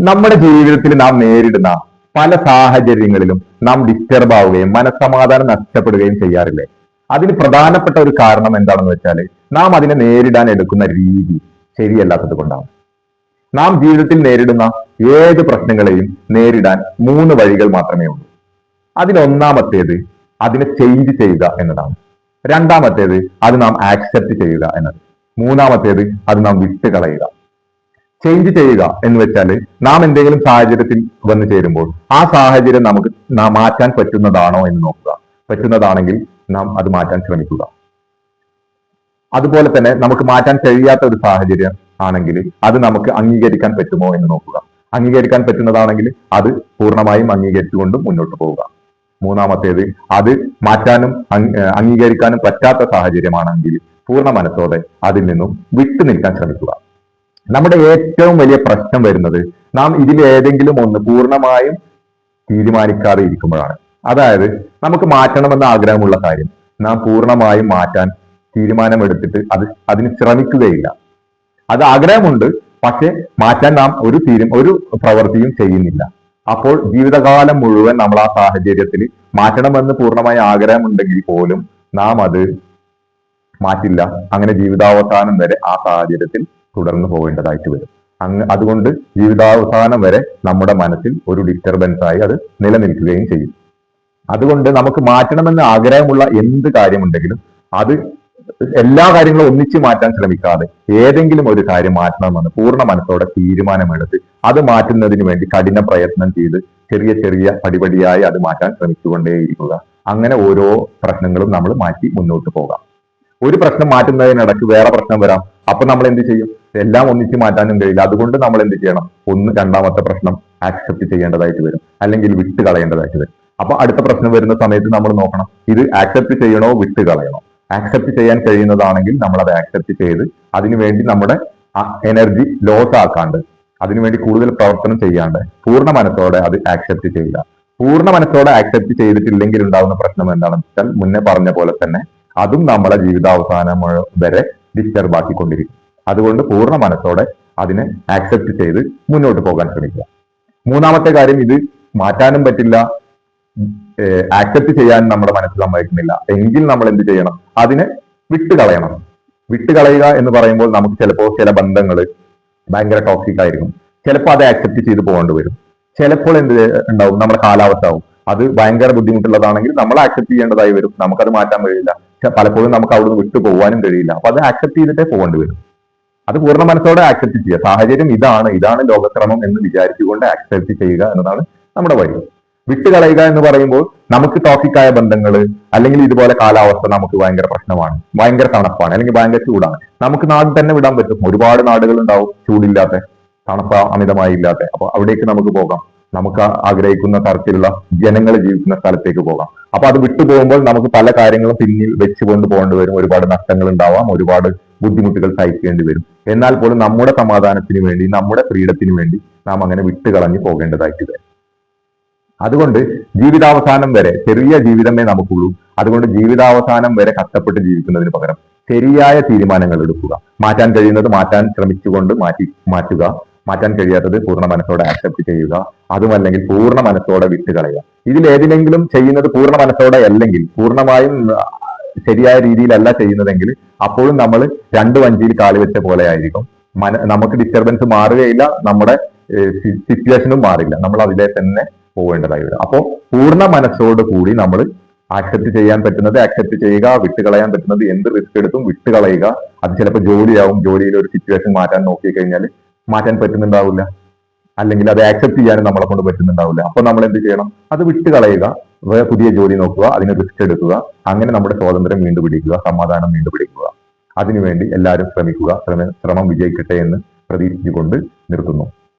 നമ്മുടെ ജീവിതത്തിൽ നാം നേരിടുന്ന പല സാഹചര്യങ്ങളിലും നാം ഡിസ്റ്റർബ് ആവുകയും മനസ്സമാധാനം നഷ്ടപ്പെടുകയും ചെയ്യാറില്ലേ? അതിന് പ്രധാനപ്പെട്ട ഒരു കാരണം എന്താണെന്ന് വെച്ചാൽ നാം അതിനെ നേരിടാൻ എടുക്കുന്ന രീതി ശരിയല്ലാത്തത് കൊണ്ടാണ്. നാം ജീവിതത്തിൽ നേരിടുന്ന ഏത് പ്രശ്നങ്ങളെയും നേരിടാൻ മൂന്ന് വഴികൾ മാത്രമേ ഉള്ളൂ. അതിലൊന്നാമത്തേത് അതിനെ ചേഞ്ച് ചെയ്യുക എന്നതാണ്. രണ്ടാമത്തേത് അത് നാം ആക്സെപ്റ്റ് ചെയ്യുക എന്നത്. മൂന്നാമത്തേത് അത് നാം വിട്ടുകളയുക. ചേഞ്ച് ചെയ്യുക എന്ന് വെച്ചാൽ നാം എന്തെങ്കിലും സാഹചര്യത്തിൽ വന്നു ചേരുമ്പോൾ ആ സാഹചര്യം നമുക്ക് മാറ്റാൻ പറ്റുന്നതാണോ എന്ന് നോക്കുക. പറ്റുന്നതാണെങ്കിൽ നാം അത് മാറ്റാൻ ശ്രമിക്കുക. അതുപോലെ തന്നെ നമുക്ക് മാറ്റാൻ കഴിയാത്ത ഒരു സാഹചര്യം ആണെങ്കിൽ അത് നമുക്ക് അംഗീകരിക്കാൻ പറ്റുമോ എന്ന് നോക്കുക. അംഗീകരിക്കാൻ പറ്റുന്നതാണെങ്കിൽ അത് പൂർണമായും അംഗീകരിച്ചുകൊണ്ട് മുന്നോട്ട് പോവുക. മൂന്നാമത്തേത് അത് മാറ്റാനും അംഗീകരിക്കാനും പറ്റാത്ത സാഹചര്യമാണെങ്കിൽ പൂർണ മനസ്സോടെ അതിൽ നിന്നും വിട്ടു നിൽക്കാൻ ശ്രമിക്കുക. നമ്മുടെ ഏറ്റവും വലിയ പ്രശ്നം വരുന്നത് നാം ഇതിൽ ഏതെങ്കിലും ഒന്ന് പൂർണമായും തീരുമാനിക്കാതെ ഇരിക്കുമ്പോഴാണ്. അതായത് നമുക്ക് മാറ്റണമെന്ന ആഗ്രഹമുള്ള കാര്യം നാം പൂർണമായും മാറ്റാൻ തീരുമാനമെടുത്തിട്ട് അത് അതിന് ശ്രമിക്കുകയില്ല. അത് ആഗ്രഹമുണ്ട് പക്ഷെ മാറ്റാൻ നാം ഒരു തീരും ഒരു പ്രവൃത്തിയും ചെയ്യുന്നില്ല. അപ്പോൾ ജീവിതകാലം മുഴുവൻ നമ്മൾ ആ സാഹചര്യത്തിൽ മാറ്റണമെന്ന് പൂർണമായ ആഗ്രഹമുണ്ടെങ്കിൽ പോലും നാം അത് മാറ്റില്ല. അങ്ങനെ ജീവിതാവസാനം വരെ ആ സാഹചര്യത്തിൽ തുടർന്ന് പോകേണ്ടതായിട്ട് വരും. അങ്ങ് അതുകൊണ്ട് ജീവിതാവസാനം വരെ നമ്മുടെ മനസ്സിൽ ഒരു ഡിസ്റ്റർബൻസ് ആയി അത് നിലനിൽക്കുകയും ചെയ്യും. അതുകൊണ്ട് നമുക്ക് മാറ്റണമെന്ന് ആഗ്രഹമുള്ള എന്ത് കാര്യമുണ്ടെങ്കിലും അത് എല്ലാ കാര്യങ്ങളും ഒന്നിച്ച് മാറ്റാൻ ശ്രമിക്കാതെ ഏതെങ്കിലും ഒരു കാര്യം മാറ്റണമെന്ന് പൂർണ മനസ്സോടെ തീരുമാനമെടുത്ത് അത് മാറ്റുന്നതിന് വേണ്ടി കഠിന പ്രയത്നം ചെയ്ത് ചെറിയ ചെറിയ പടിപടിയായി അത് മാറ്റാൻ ശ്രമിച്ചുകൊണ്ടേയിരിക്കുക. അങ്ങനെ ഓരോ പ്രശ്നങ്ങളും നമ്മൾ മാറ്റി മുന്നോട്ട് പോകാം. ഒരു പ്രശ്നം മാറ്റുന്നതിനിടയ്ക്ക് വേറെ പ്രശ്നം വരാം. അപ്പൊ നമ്മൾ എന്ത് ചെയ്യും? എല്ലാം ഒന്നിച്ച് മാറ്റാനും കഴിയില്ല. അതുകൊണ്ട് നമ്മൾ എന്ത് ചെയ്യണം? ഒന്ന് രണ്ടാമത്തെ പ്രശ്നം ആക്സെപ്റ്റ് ചെയ്യേണ്ടതായിട്ട് വരും. അല്ലെങ്കിൽ വിട്ട് കളയേണ്ടതായിട്ട് വരും. അപ്പൊ അടുത്ത പ്രശ്നം വരുന്ന സമയത്ത് നമ്മൾ നോക്കണം. ഇത് ആക്സെപ്റ്റ് ചെയ്യണോ? വിട്ട് കളയണോ? ആക്സെപ്റ്റ് ചെയ്യാൻ കഴിയുന്നതാണെങ്കിൽ നമ്മൾ അത് ആക്സെപ്റ്റ് ചെയ്ത് അതിനുവേണ്ടി നമ്മുടെ എനർജി ലോസ് ആക്കാണ്ട് അതിനുവേണ്ടി കൂടുതൽ പ്രവർത്തനം ചെയ്യാണ്ട് പൂർണ മനസ്സോടെ അത് ആക്സെപ്റ്റ് ചെയ്യുക പൂർണ മനസ്സോടെ ആക്സെപ്റ്റ് ചെയ്തിട്ടില്ലെങ്കിൽ ഉണ്ടാകുന്ന പ്രശ്നം എന്താണെന്ന് വെച്ചാൽ മുന്നേ പറഞ്ഞ പോലെ തന്നെ അതും നമ്മളെ ജീവിതാവസാനം വരെ ഡിസ്റ്റർബ് ആക്കിക്കൊണ്ടിരിക്കും. അതുകൊണ്ട് പൂർണ മനസ്സോടെ അതിനെ ആക്സെപ്റ്റ് ചെയ്ത് മുന്നോട്ട് പോകാൻ ശ്രമിക്കുക. മൂന്നാമത്തെ കാര്യം ഇത് മാറ്റാനും പറ്റില്ല. ആക്സെപ്റ്റ് ചെയ്യാൻ നമ്മുടെ മനസ്സിൽ സമ്മതിക്കുന്നില്ല. എങ്കിൽ നമ്മൾ എന്ത് ചെയ്യണം? അതിനെ വിട്ടുകളയണം. വിട്ടുകളയുക എന്ന് പറയുമ്പോൾ നമുക്ക് ചിലപ്പോൾ ചില ബന്ധങ്ങൾ ഭയങ്കര ടോക്സിക് ആയിരിക്കും. ചിലപ്പോൾ അത് ആക്സെപ്റ്റ് ചെയ്ത് പോകേണ്ടി വരും. ചിലപ്പോൾ എന്ത് ഉണ്ടാവും? നമ്മുടെ കാലാവസ്ഥ ആവും. അത് ഭയങ്കര ബുദ്ധിമുട്ടുള്ളതാണെങ്കിൽ നമ്മൾ ആക്സെപ്റ്റ് ചെയ്യേണ്ടതായി വരും. നമുക്കത് മാറ്റാൻ കഴിയില്ല. പലപ്പോഴും നമുക്ക് അവിടുന്ന് വിട്ടു പോകാനും കഴിയില്ല. അപ്പൊ അത് ആക്സെപ്റ്റ് ചെയ്തിട്ടേ പോകേണ്ടി വരും. അത് പൂർണ മനസ്സോടെ ആക്സെപ്റ്റ് ചെയ്യുക. സാഹചര്യം ഇതാണ് ഇതാണ് ലോകക്രമം എന്ന് വിചാരിച്ചുകൊണ്ട് ആക്സെപ്റ്റ് ചെയ്യുക എന്നതാണ് നമ്മുടെ വഴി. വിട്ടുകളയുക എന്ന് പറയുമ്പോൾ നമുക്ക് ടോക്കിക്കായ ബന്ധങ്ങൾ അല്ലെങ്കിൽ ഇതുപോലെ കാലാവസ്ഥ നമുക്ക് ഭയങ്കര പ്രശ്നമാണ് ഭയങ്കര തണുപ്പാണ് അല്ലെങ്കിൽ ഭയങ്കര ചൂടാണ്. നമുക്ക് നാട് തന്നെ വിടാൻ പറ്റും. ഒരുപാട് നാടുകൾ ഉണ്ടാവും ചൂടില്ലാത്ത തണുപ്പ് അമിതമായി ഇല്ലാത്ത അപ്പൊ അവിടേക്ക് നമുക്ക് പോകാം. നമുക്ക് ആഗ്രഹിക്കുന്ന തരത്തിലുള്ള ജനങ്ങൾ ജീവിക്കുന്ന സ്ഥലത്തേക്ക് പോകാം. അപ്പൊ അത് വിട്ടുപോകുമ്പോൾ നമുക്ക് പല കാര്യങ്ങളും പിന്നിൽ വെച്ചുകൊണ്ട് പോകേണ്ടി വരും. ഒരുപാട് നഷ്ടങ്ങൾ ഉണ്ടാവാം. ഒരുപാട് ബുദ്ധിമുട്ടുകൾ സഹിക്കേണ്ടി വരും. എന്നാൽ പോലും നമ്മുടെ സമാധാനത്തിന് വേണ്ടി നമ്മുടെ ഫ്രീഡത്തിന് വേണ്ടി നാം അങ്ങനെ വിട്ടുകളഞ്ഞു പോകേണ്ടതായിട്ട് വരും. അതുകൊണ്ട് ജീവിതാവസാനം വരെ ചെറിയ ജീവിതമേ നമുക്കുള്ളൂ. അതുകൊണ്ട് ജീവിതാവസാനം വരെ കഷ്ടപ്പെട്ട് ജീവിക്കുന്നതിന് പകരം ശരിയായ തീരുമാനങ്ങൾ എടുക്കുക. മാറ്റാൻ കഴിയുന്നത് മാറ്റാൻ ശ്രമിച്ചുകൊണ്ട് മാറ്റി മാറ്റുക. മാറ്റാൻ കഴിയാത്തത് പൂർണ മനസ്സോടെ ആക്സെപ്റ്റ് ചെയ്യുക. അതുമല്ലെങ്കിൽ പൂർണ മനസ്സോടെ വിട്ടുകളയുക ഇതിൽ ഏതിനെങ്കിലും ചെയ്യുന്നത് പൂർണ മനസ്സോടെ അല്ലെങ്കിൽ പൂർണമായും ശരിയായ രീതിയിലല്ല ചെയ്യുന്നതെങ്കിൽ അപ്പോഴും നമ്മൾ രണ്ട് വഞ്ചിയിൽ കാളി വെച്ച പോലെ ആയിരിക്കും. മന നമുക്ക് ഡിസ്റ്റർബൻസ് മാറുകയില്ല നമ്മുടെ സിറ്റുവേഷനും മാറില്ല. നമ്മൾ അതിലെ തന്നെ പോകേണ്ടതായി വരും. അപ്പോൾ പൂർണ മനസ്സോട് കൂടി നമ്മൾ ആക്സെപ്റ്റ് ചെയ്യാൻ പറ്റുന്നത് ആക്സെപ്റ്റ് ചെയ്യുക വിട്ടുകളയാൻ പറ്റുന്നത് എന്ത് റിസ്ക് എടുത്തും വിട്ടുകളയുക അത് ചിലപ്പോൾ ജോലിയാവും. ജോലിയിൽ ഒരു സിറ്റുവേഷൻ മാറ്റാൻ നോക്കി കഴിഞ്ഞാൽ മാറ്റാൻ പറ്റുന്നുണ്ടാവില്ല. അല്ലെങ്കിൽ അത് ആക്സെപ്റ്റ് ചെയ്യാനും നമ്മളെ കൊണ്ട് പറ്റുന്നുണ്ടാവില്ല. അപ്പൊ നമ്മൾ എന്ത് ചെയ്യണം? അത് വിട്ടുകളയുക. വേറെ പുതിയ ജോലി നോക്കുക. അതിന് റിസ്ക് എടുക്കുക. അങ്ങനെ നമ്മുടെ സ്വാതന്ത്ര്യം വീണ്ടും പിടിക്കുക സമാധാനം വീണ്ടും പിടിക്കുക അതിനുവേണ്ടി എല്ലാവരും ശ്രമിക്കുക. ശ്രമ- ശ്രമം വിജയിക്കട്ടെ എന്ന് പ്രതീക്ഷിച്ചുകൊണ്ട് നിർത്തുന്നു.